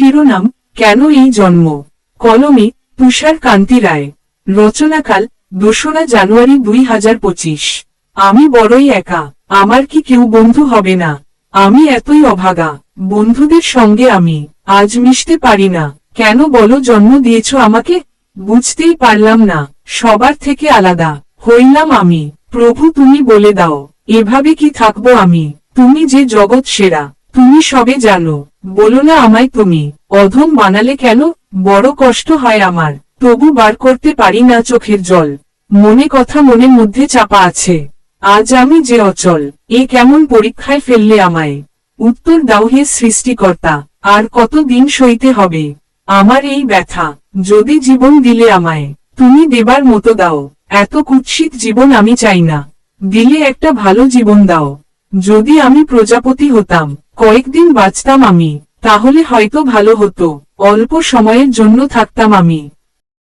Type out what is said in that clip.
শিরোনাম, কেন এই জন্ম? কলমে, তুষার কান্তি রায়। রচনাকাল, দোসরা জানুয়ারি দুই হাজার পঁচিশ। আমি বড়ই একা, আমার কি কেউ বন্ধু হবে না? আমি এতই অভাগা, বন্ধুদের সঙ্গে আমি, আজ মিশতে পারি না। কেন বলো জন্ম দিয়েছ আমাকে? বুঝতেই পারলাম না, সবার থেকে আলাদা, হইলাম আমি। প্রভু তুমি বলে দাও, এভাবে কি থাকব আমি? তুমি যে জগৎ সেরা, তুমি সবে জানো। বলো না আমায় তুমি, অধম বানালে কেন? বড় কষ্ট হয় আমার। তবু বার করতে পারি না চোখের জল। মনে কথা মনের মধ্যে চাপা আছে। আজ আমি যে অচল, এ কেমন পরীক্ষায় ফেললে আমায়? উত্তর দাও হে সৃষ্টিকর্তা, আর কত দিন সইতে হবে? আমার এই ব্যথা, যদি জীবন দিলে আমায়, তুমি দেবার মতো দাও। এত কুৎসিত জীবন আমি চাই না। দিলে একটা ভালো জীবন দাও। যদি আমি প্রজাপতি হতাম কয়েকদিন বাঁচতাম আমি তাহলে হয়তো ভালো হতো অল্প সময়ের জন্য থাকতাম আমি।